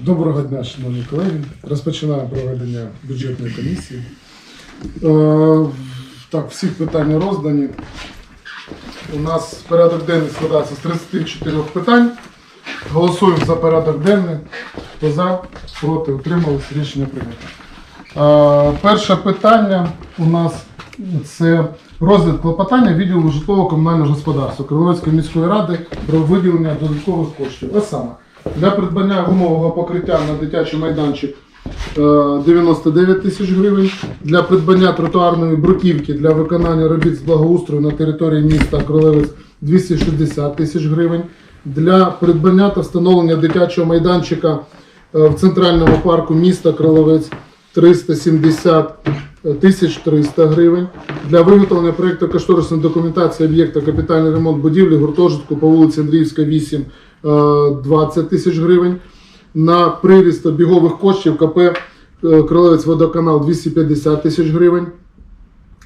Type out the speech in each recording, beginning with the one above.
Доброго дня, шановні колеги. Розпочинаємо проведення бюджетної комісії. Е, так, всіх питання роздані. У нас порядок денний складається з 34 питань. Голосуємо за порядок денний. Хто за, проти, утримались, рішення прийнято. Е, перше питання у нас це розгляд клопотання відділу житлово-комунального господарства Криловецької міської ради про виділення додаткових коштів. А саме для придбання гумового покриття на дитячий майданчик е, 99 тисяч гривень, для придбання тротуарної бруківки для виконання робіт з благоустрою на території міста Кролевець 260 тисяч гривень, для придбання та встановлення дитячого майданчика е, в центральному парку міста Кролевець 370 тисяч 300 гривень. Для виготовлення проєкту кошторисної документації об'єкта капітальний ремонт будівлі гуртожитку по вулиці Андріївська, 8 е, 20 тисяч гривень. На приріст обігових коштів КП е, Кролевець водоканал 250 тисяч гривень.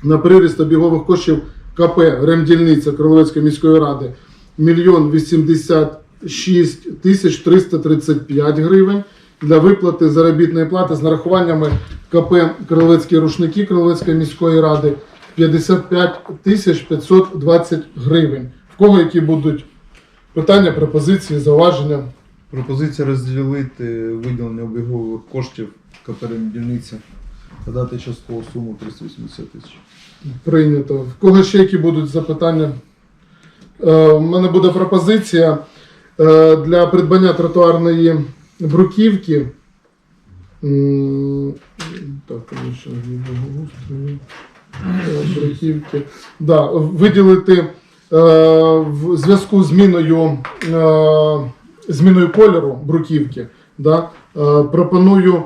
На приріст обігових коштів КП Ремдільниця Кролевецької міської ради 1 86 тисяч 335 гривень. Для виплати заробітної плати з нарахуваннями КП Кролевецькі рушники Кролевецької міської ради 55 тисяч 520 гривень. В кого які будуть питання, пропозиції, зауваження? Пропозиція розділити виділення обігових коштів КПРМ дільниця та дати часткову суму 380 тисяч. Прийнято. В кого ще які будуть запитання? Е, У мене буде пропозиція е, для придбання тротуарної бруківки. М, Так, благоустрою. Е, бруківки. Да, виділити в зв'язку з зміною, е, зміною кольору бруківки. Да, е, пропоную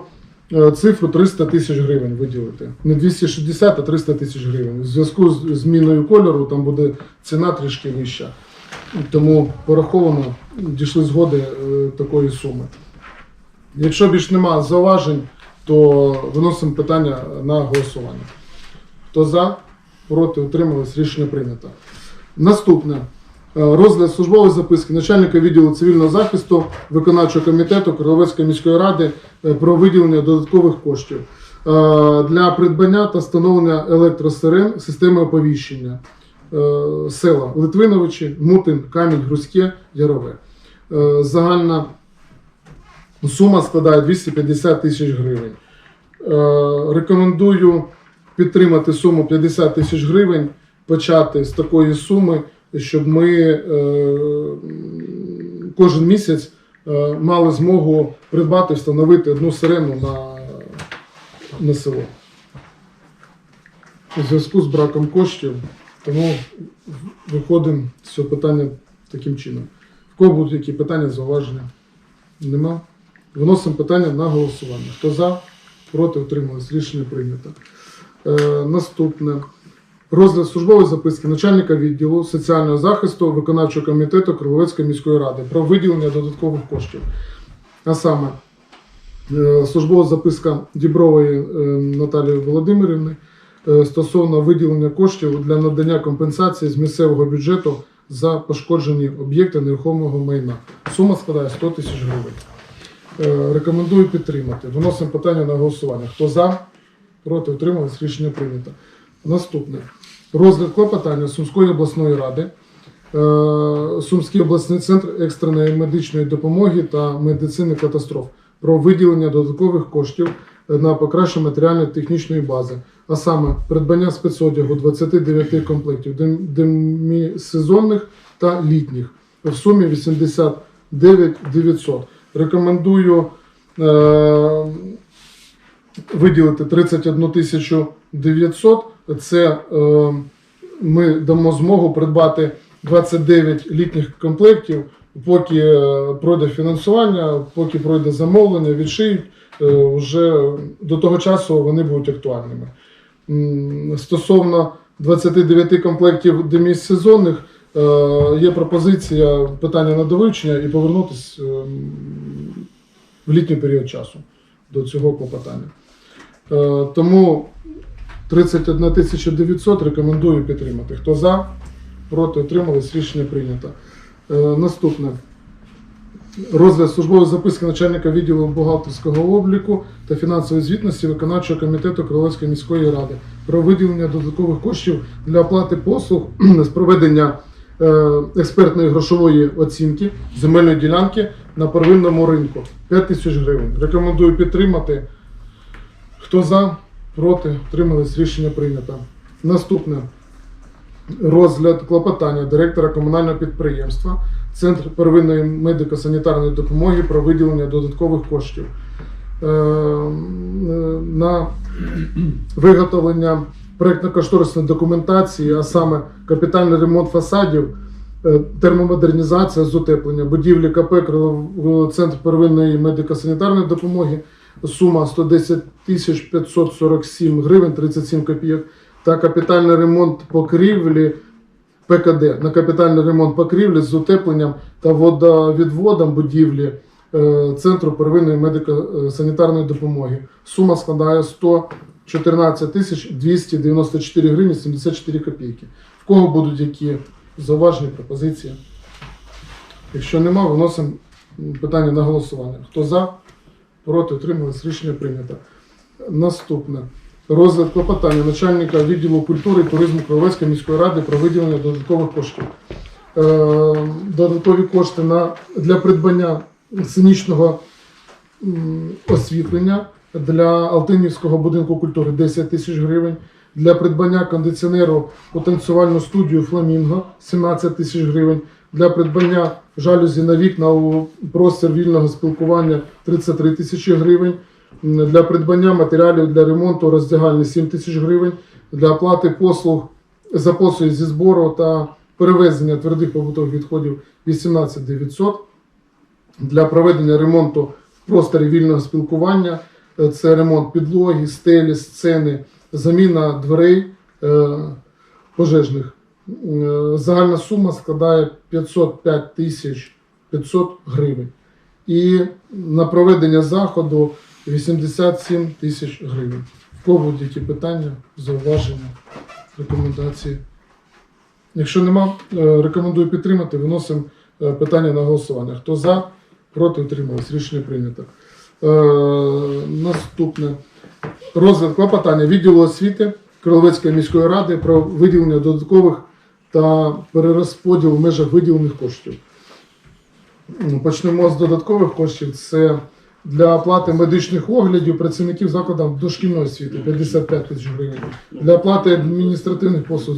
е, цифру 300 тисяч гривень виділити. Не 260, а 300 тисяч гривень. У зв'язку з зміною кольору там буде ціна трішки вища. Тому пораховано, дійшли згоди е, такої суми. Якщо більш нема зауважень, то виносимо питання на голосування. Хто за, проти, утримались, рішення прийнято. Наступне. Е, Розгляд службової записки начальника відділу цивільного захисту виконавчого комітету Криловецької міської ради е, про виділення додаткових коштів е, для придбання та встановлення електросирен системи оповіщення села Литвиновичі, Мутин, Камінь, Грузьке, Ярове. Загальна сума складає 250 тисяч гривень. Рекомендую підтримати суму 50 тисяч гривень, почати з такої суми, щоб ми е, кожен місяць е, мали змогу придбати, встановити одну сирену на, на село. У зв'язку з браком коштів, тому виходимо з цього питання таким чином. В кого будуть які питання, зауваження? Нема. Виносимо питання на голосування. Хто за, проти, утримались. Рішення прийнято. Е, наступне. Розгляд службової записки начальника відділу соціального захисту виконавчого комітету Криловецької міської ради про виділення додаткових коштів. А саме е, службова записка Дібрової е, Наталії Володимирівни е, стосовно виділення коштів для надання компенсації з місцевого бюджету за пошкоджені об'єкти нерухомого майна. Сума складає 100 тисяч гривень. Рекомендую підтримати. Виносимо питання на голосування. Хто за, проти, утримались, рішення прийнято. Наступне. Розгляд клопотання Сумської обласної ради. Е, Сумський обласний центр екстреної медичної допомоги та медицини катастроф про виділення додаткових коштів на покращення матеріально-технічної бази, а саме придбання спецодягу 29 комплектів демісезонних та літніх в сумі 89 900. Рекомендую е, виділити 31 тисячу 900. Це е, ми дамо змогу придбати 29 літніх комплектів, поки е, пройде фінансування, поки пройде замовлення, відшиють. е, Вже до того часу вони будуть актуальними. Стосовно 29 комплектів деміссезонних, е, є пропозиція питання на довивчення і повернутися в літній період часу до цього клопотання. Тому 31 900 рекомендую підтримати. Хто за, проти, утримались, рішення прийнято. Е, Наступне. Розгляд службової записки начальника відділу бухгалтерського обліку та фінансової звітності виконавчого комітету Кролевської міської ради про виділення додаткових коштів для оплати послуг з проведення е, експертної грошової оцінки земельної ділянки на первинному ринку 5 тисяч гривень. Рекомендую підтримати. Хто за, проти, утримались, рішення прийнято. Наступне розгляд клопотання директора комунального підприємства Центр первинної медико-санітарної допомоги про виділення додаткових коштів е, на виготовлення проєктно-кошторисної документації, а саме капітальний ремонт фасадів, е, термомодернізація з утеплення, будівлі КП «Крилов- Центр первинної медико-санітарної допомоги, сума 110 тисяч 547 гривень 37 копійок та капітальний ремонт покрівлі ПКД на капітальний ремонт покрівлі з утепленням та водовідводом будівлі е, Центру первинної медико-санітарної допомоги. Сума складає 114 тисяч 294 гривні 74 копійки. В кого будуть які зауваження, пропозиції? Якщо нема, виносимо питання на голосування. Хто за, проти, утримались, рішення прийнято. Наступне. Розгляд клопотання начальника відділу культури і туризму Кривовецької міської ради про виділення додаткових коштів. Е, додаткові кошти на, для придбання сценічного освітлення для Алтинівського будинку культури 10 тисяч гривень, для придбання кондиціонеру у танцювальну студію Фламінго 17 тисяч гривень, для придбання жалюзі на вікна у простір вільного спілкування 33 тисячі гривень, для придбання матеріалів для ремонту роздягальні 7 тисяч гривень, для оплати послуг за послуги зі збору та перевезення твердих побутових відходів 18 900, для проведення ремонту в просторі вільного спілкування, е, це ремонт підлоги, стелі, сцени, заміна дверей е, пожежних. Е, Загальна сума складає 505 тисяч 500 гривень. І на проведення заходу 87 тисяч гривень. В кого будуть які питання, зауваження, рекомендації? Якщо нема, е, рекомендую підтримати, виносимо е, питання на голосування. Хто за, проти утримались. Рішення прийнято. Наступне. Розгляд клопотання відділу освіти Кроловецької міської ради про виділення додаткових та перерозподіл в межах виділених коштів. Почнемо з додаткових коштів. Це для оплати медичних оглядів працівників закладів дошкільної освіти 55 тисяч гривень. Для оплати адміністративних послуг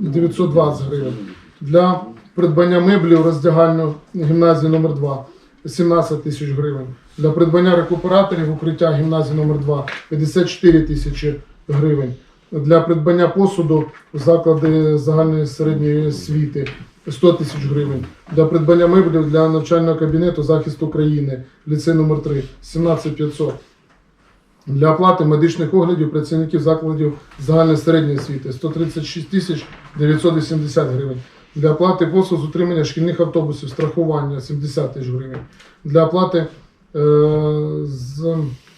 920 гривень. Для придбання меблів роздягальну гімназії номер 2 17 тисяч гривень. Для придбання рекуператорів укриття гімназії номер 2 54 тисячі гривень. Для придбання посуду заклади загальної середньої освіти 100 тисяч гривень. Для придбання меблів для навчального кабінету захист України, ліцей номер 3 17 500. Для оплати медичних оглядів працівників закладів загальної середньої освіти 136 тисяч 980 гривень. Для оплати послуг з утримання шкільних автобусів страхування 70 тисяч гривень. Для оплати е, з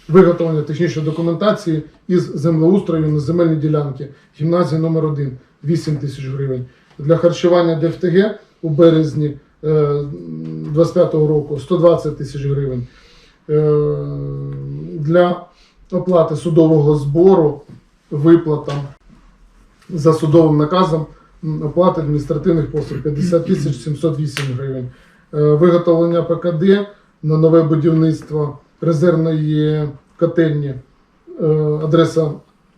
виготовлення технічної документації із землеустрою на земельні ділянки гімназії номер 1 8 тисяч гривень. Для харчування ДФТГ у березні е, 25 року 120 тисяч гривень. Е, для оплати судового збору виплатам за судовим наказом оплати адміністративних послуг 50 тисяч 708 гривень. Е, Виготовлення ПКД на нове будівництво резервної котельні, е, адреса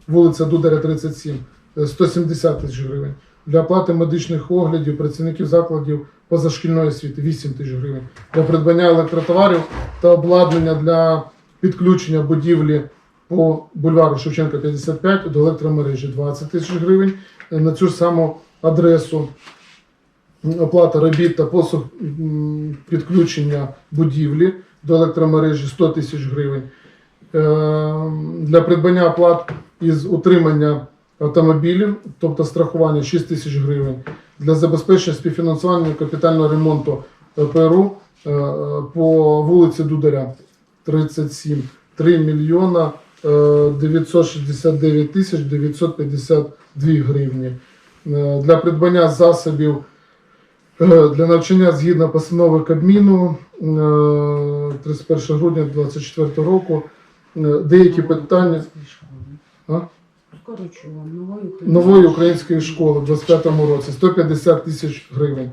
вулиця Дударя 37, е, 170 тисяч гривень. Для оплати медичних оглядів працівників закладів позашкільної освіти 8 тисяч гривень. Для придбання електротоварів та обладнання для підключення будівлі по бульвару Шевченка 55 до електромережі 20 тисяч гривень. Е, На цю ж саму адресу оплата робіт та послуг підключення будівлі до електромережі 100 тисяч гривень. Е, Для придбання оплат із утримання автомобілів, тобто страхування 6 тисяч гривень. Для забезпечення співфінансування капітального ремонту е, ПРУ е, по вулиці Дударя 37 3 мільйона е, 969 тисяч 952 гривні. Е, Для придбання засобів Е, Для навчання згідно постанови Кабміну е, 31 грудня 2024 року е, деякі питання А? Нової української школи в 2025 році 150 тисяч гривень.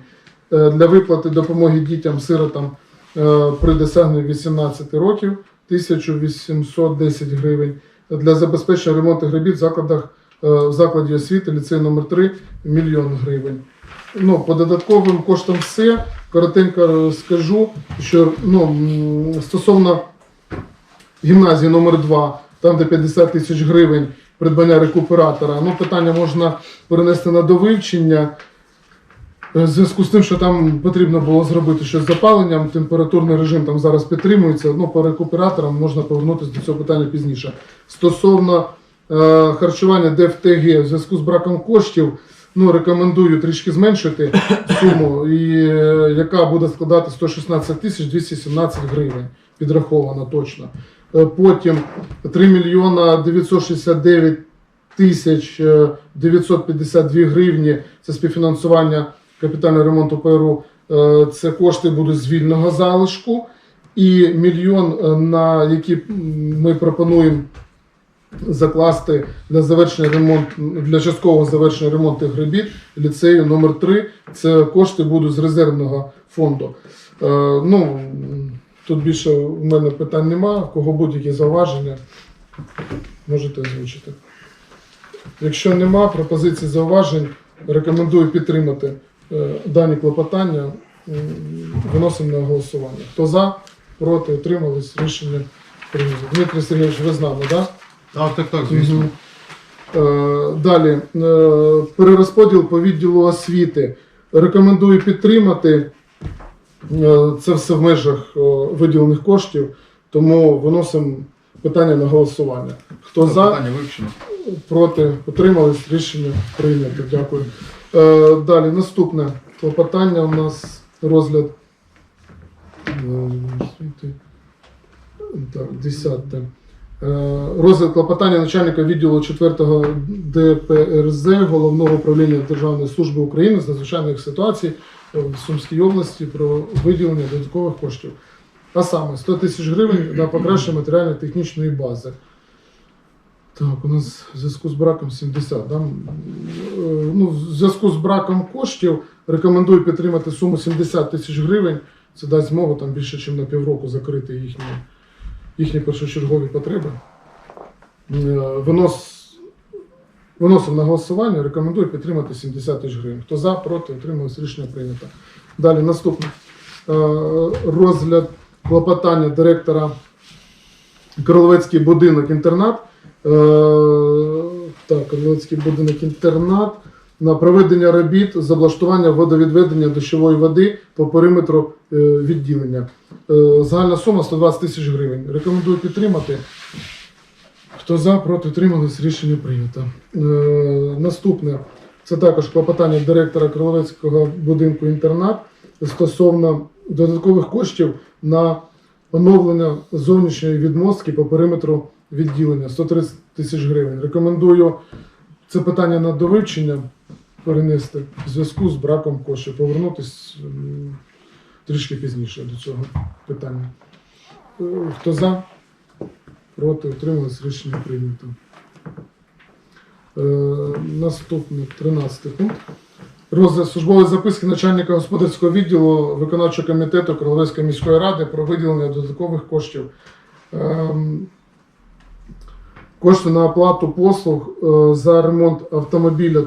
Е, Для виплати допомоги дітям-сиротам е, при досягненні 18 років 1810 гривень. Для забезпечення ремонту робіт в закладах е, в закладі освіти ліцей номер 3 мільйон гривень. Ну, по додатковим коштам все. Коротенько скажу, що ну, стосовно гімназії номер 2 там де 50 тисяч гривень придбання рекуператора. Ну, питання можна перенести на довивчення. Е, В зв'язку з тим, що там потрібно було зробити щось з запаленням, температурний режим там зараз підтримується. Ну, по рекуператорам можна повернутися до цього питання пізніше. Стосовно е, харчування ДФТГ в зв'язку з браком коштів, ну, рекомендую трішки зменшити суму, і, е, яка буде складати 116 тисяч 217 гривень. Підраховано точно. Е, Потім 3 мільйона 969 тисяч е, 952 гривні. Це співфінансування капітального ремонту ПРУ. Е, Це кошти будуть з вільного залишку. І мільйон, е, на які ми пропонуємо закласти для завершення ремонту для часткового завершення ремонтних робіт ліцею номер 3 Це кошти будуть з резервного фонду. Е, ну, тут більше у мене питань немає. В кого будь-які зауваження, можете озвучити. Якщо нема пропозицій зауважень, рекомендую підтримати е, дані клопотання. Виносимо на голосування. Хто за, проти, утримались, рішення прийнято. Дмитрий Сергійович, ви з нами, так? Да? Так, так, так, звісно. Мгм. Е, Далі е, перерозподіл по відділу освіти. Рекомендую підтримати. Е, Це все в межах е, виділених коштів, тому виносимо питання на голосування. Хто за, Питання вивчено. проти, утримались, рішення прийнято. Дякую. Е, Далі наступне клопотання у нас розгляд. е. Так, 10. Е, Розгляд клопотання начальника відділу 4 ДПРЗ Головного управління Державної служби України з надзвичайних ситуацій в Сумській області про виділення додаткових коштів. А саме 100 тисяч гривень на покращення матеріально-технічної бази. Так, у нас в зв'язку з браком 70. Да? Е, Ну, в зв'язку з браком коштів рекомендую підтримати суму 70 тисяч гривень. Це дасть змогу там більше, ніж на півроку закрити їхні, їхні першочергові потреби. Е, Винос, виносимо на голосування, рекомендую підтримати 70 тисяч гривень. Хто за, проти, утрималось, рішення прийнято. Далі наступне. Е, Розгляд клопотання директора Кроловецький будинок інтернат. Е, Так, Кроловецький будинок інтернат на проведення робіт з облаштування водовідведення дощової води по периметру е, відділення. Е, Загальна сума 120 тисяч гривень. Рекомендую підтримати. Хто за, проти утримались, рішення прийнято. Е, наступне це також клопотання директора Кроловецького будинку інтернат стосовно додаткових коштів на оновлення зовнішньої відмостки по периметру відділення 130 тисяч гривень. Рекомендую це питання на довивчення перенести в зв'язку з браком коштів, повернутися трішки пізніше до цього питання. Е, Хто за? Проти утримались рішення прийнято. Е, наступний 13 пункт. Розгляд службової записки начальника господарського відділу виконавчого комітету Кролевської міської ради про виділення додаткових коштів. Кошти на оплату послуг е, за ремонт автомобіля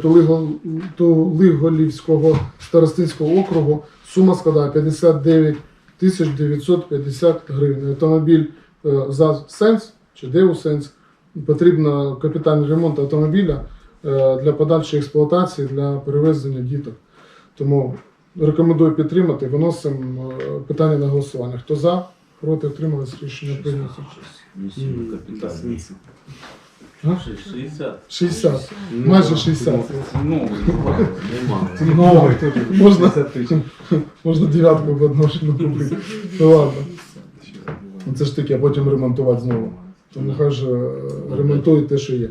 Тулиголівського старостинського округу. Сума складає 59 тисяч 950 гривень. Автомобіль е, за Сенс чи Деу Сенс. Потрібно капітальний ремонт автомобіля е, для подальшої експлуатації для перевезення діток. Тому рекомендую підтримати. Виносимо питання на голосування. Хто за, проти утримались рішення прийнято. Капітальний. 60. 60. Майже 60. Ну, немає. Новий. Можна, можна дев'ятку в одну купити. Ну ладно. Ну, Це ж таке, а потім ремонтувати знову. Тому хай же е, ремонтують те, що є.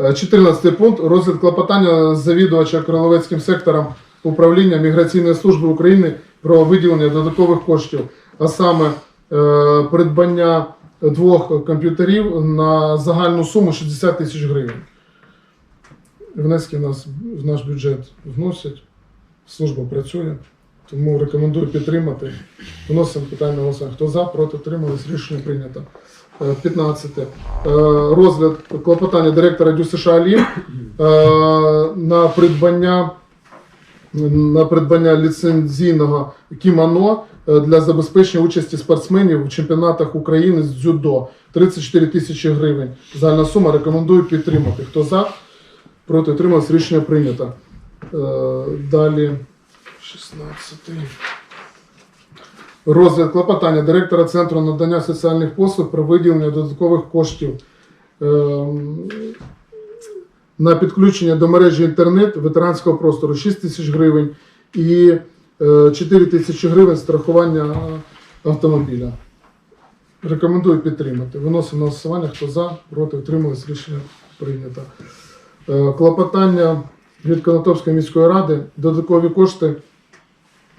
Е, 14 пункт. Розгляд клопотання завідувача Кроловецьким сектором управління Міграційної служби України про виділення додаткових коштів, а саме е, придбання двох комп'ютерів на загальну суму 60 тисяч гривень. Внески нас в наш бюджет вносять, служба працює, тому рекомендую підтримати. Вносимо питання голосування. Хто за, проти, утримались, рішення прийнято. Е, 15. Е, Розгляд клопотання директора ДЮСШ США е, на придбання на придбання ліцензійного кімоно е, для забезпечення участі спортсменів у чемпіонатах України з дзюдо 34 тисячі гривень. Загальна сума рекомендую підтримати. Хто за, проти утрималось, рішення прийнято. Е, Далі 16. Розгляд клопотання директора Центру надання соціальних послуг про виділення додаткових коштів ем, на підключення до мережі інтернет ветеранського простору 6 тисяч гривень і е, 4 тисячі гривень страхування автомобіля. Рекомендую підтримати. Виносимо на голосування. Хто за, проти, утримались, рішення прийнято. Е, Клопотання від Конотопської міської ради додаткові кошти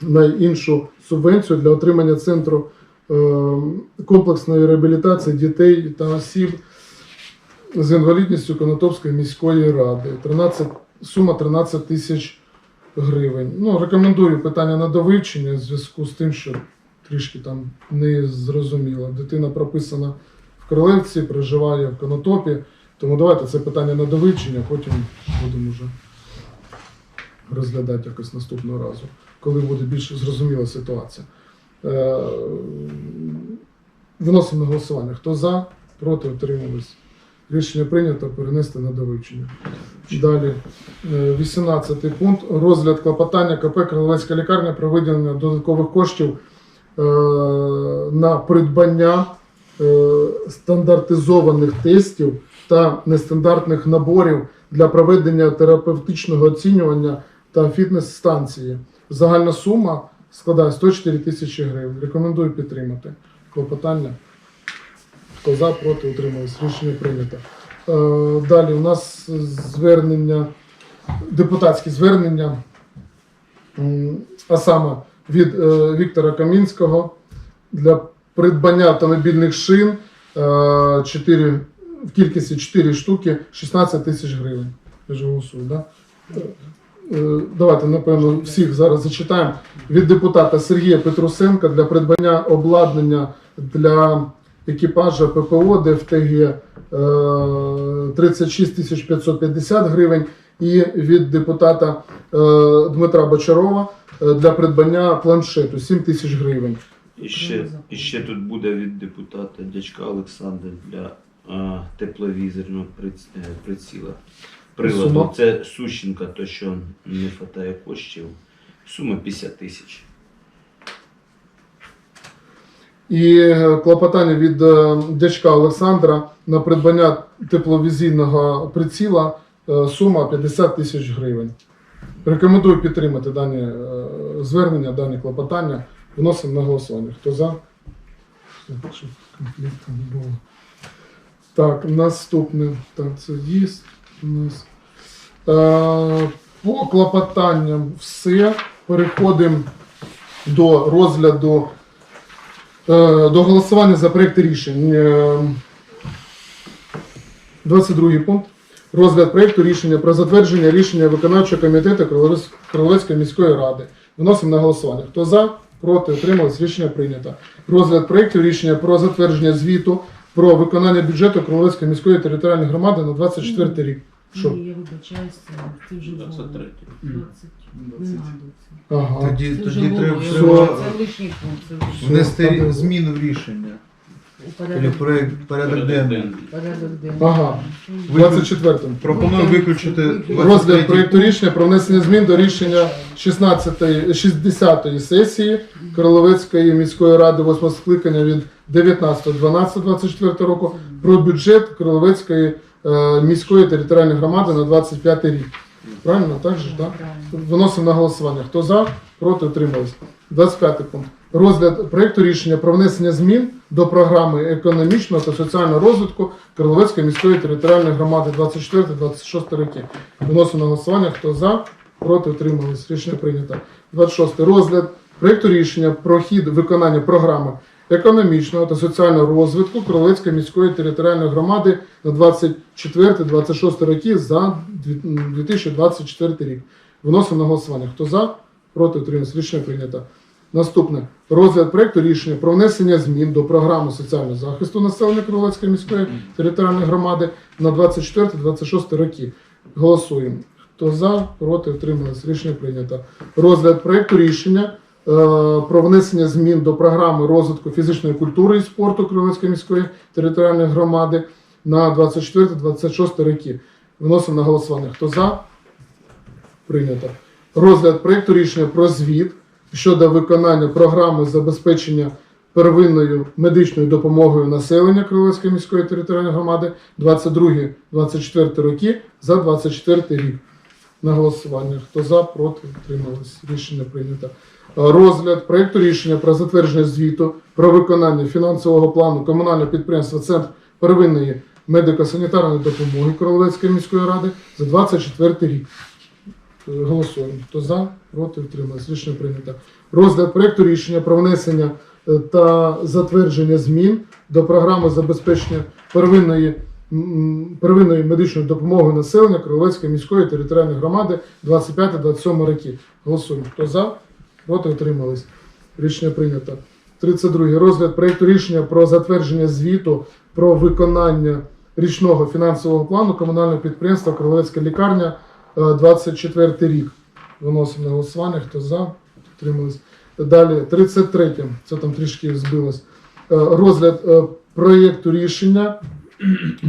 на іншу субвенцію для отримання центру е, комплексної реабілітації дітей та осіб з інвалідністю Конотопської міської ради. 13, сума 13 тисяч гривень. Ну, рекомендую питання на довивчення в зв'язку з тим, що трішки там не зрозуміло. Дитина прописана в Кролевці, проживає в Конотопі. Тому давайте це питання на довивчення, потім будемо вже розглядати якось наступного разу, коли буде більш зрозуміла ситуація. Е, Виносимо на голосування. Хто за, проти, утримались. Рішення прийнято перенести на довивчення. Далі, е, 18 пункт. Розгляд клопотання КП Криловецька лікарня про виділення додаткових коштів е, на придбання е, стандартизованих тестів та нестандартних наборів для проведення терапевтичного оцінювання та фітнес-станції. Загальна сума складає 104 тисячі гривень. Рекомендую підтримати клопотання. Хто за, проти, утримались. Рішення прийнято. Е, Далі у нас звернення, депутатські звернення, а саме від е, Віктора Камінського для придбання автомобільних шин е, 4, в кількості 4 штуки 16 тисяч гривень. Я ж голосую, да? Е, Давайте, напевно, всіх зараз зачитаємо. Від депутата Сергія Петрусенка для придбання обладнання для екіпажа ППО ДФТГ е, 36 тисяч 550 гривень. І від депутата е, Дмитра Бочарова е, для придбання планшету 7 тисяч гривень. І ще, і ще тут буде від депутата дядька Олександра для а, тепловізорного приц- е, приціла. Приладу. Сума? Це Сущенка, то що не хватає коштів. Сума 50 тисяч. І е, клопотання від е, дячка Олександра на придбання тепловізійного приціла е, сума 50 тисяч гривень. Рекомендую підтримати дані звернення, дані клопотання. Вносимо на голосування. Хто за? Щоб конфлікту не було. Так, наступне. Так, це є у нас. По клопотанням все. Переходимо до розгляду До голосування за проєкти рішень. Е, 22 пункт. Розгляд проєкту рішення про затвердження рішення виконавчого комітету Кролевець- міської ради. Виносимо на голосування. Хто за, проти, утримались, рішення прийнято. Розгляд проєкту рішення про затвердження звіту про виконання бюджету Кролевецької міської територіальної громади на 24 рік. Що? Ні, я вибачаюся, це вже було. 23. 20. Не надо це. Ага. Тоді, Це вже тоді було, треба, я Все. треба Це лишній пункт. Це вже внести зміну в рішення. у порядок, проект, порядок денний. порядок денний. Ага. Ви- 24 Пропоную виключити Розгляд 23 проєкту рішення про внесення змін до рішення 16 60-ї сесії Кроловецької міської ради 8 скликання від 19.12.24 року про бюджет Кроловецької міської територіальної громади на 25 рік. Правильно, так же ж, так? Виносимо на голосування. Хто за, проти утримались. 25 пункт. Розгляд проєкту рішення про внесення змін до програми економічного та соціального розвитку Криловецької міської територіальної громади 24-26 роки. Виносимо на голосування. Хто за, Проти утримались. Рішення прийнято. 26. Розгляд проєкту рішення про хід виконання програми економічного та соціального розвитку Кролецької міської територіальної громади на 24-26 роки за дві- м, 2024 рік. Виносимо на голосування. Хто за? Проти утримались. Рішення прийнято. Наступне розгляд проекту рішення про внесення змін до програми соціального захисту населення Кролецької міської територіальної громади на 24-26 роки. Голосуємо. Хто за, проти, утримались. Рішення прийнято. Розгляд проекту рішення про внесення змін до програми розвитку фізичної культури і спорту Кролецької міської територіальної громади на 24-26 роки. Виносимо на голосування. Хто за? Прийнято. Розгляд проекту рішення про звіт щодо виконання програми забезпечення первинною медичною допомогою населення Крилівської міської територіальної громади 22-24 роки за 24 рік. На голосування. Хто за, проти, утримались. Рішення прийнято. Розгляд проекту рішення про затвердження звіту про виконання фінансового плану комунального підприємства Центр первинної медико-санітарної допомоги Кролевецької міської ради за 24 рік. Голосуємо. Хто за, проти, утримались. Рішення прийнято. Розгляд проекту рішення про внесення е, та затвердження змін до програми забезпечення первинної, первинної медичної допомоги населення Кролевецької міської територіальної громади 25-27 роки. Голосуємо. Хто за, проти, утримались. Рішення прийнято. 32. Розгляд проекту рішення про затвердження звіту про виконання річного фінансового плану комунального підприємства Кролевецька лікарня е, 24 рік. Виносимо на голосування. Хто за? Утримались. Далі, 33. Це там трішки збилось. Е, Розгляд е, проєкту рішення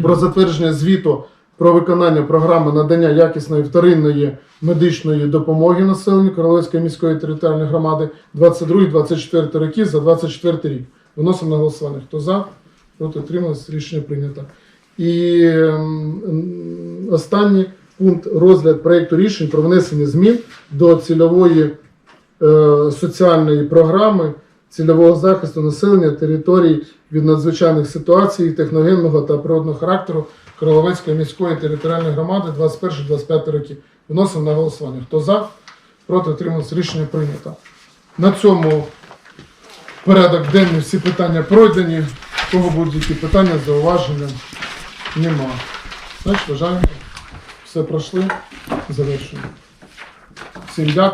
про затвердження звіту про виконання програми надання якісної вторинної медичної допомоги населенню Королевської міської територіальної громади 22-24 роки за 24 рік. Виносимо на голосування. Хто за? Проти утримались. Рішення прийнято. І ем, останній пункт розгляд проєкту рішень про внесення змін до цільової е, соціальної програми цільового захисту населення територій від надзвичайних ситуацій техногенного та природного характеру Кроловецької міської територіальної громади 21-25 роки. Виносимо на голосування. Хто за? Проти отрималось рішення прийнято. На цьому порядок денний всі питання пройдені. Кого будуть які питання, зауваження? Нема. Значить, вважаємо, все пройшли. Завершуємо. Всім дякую.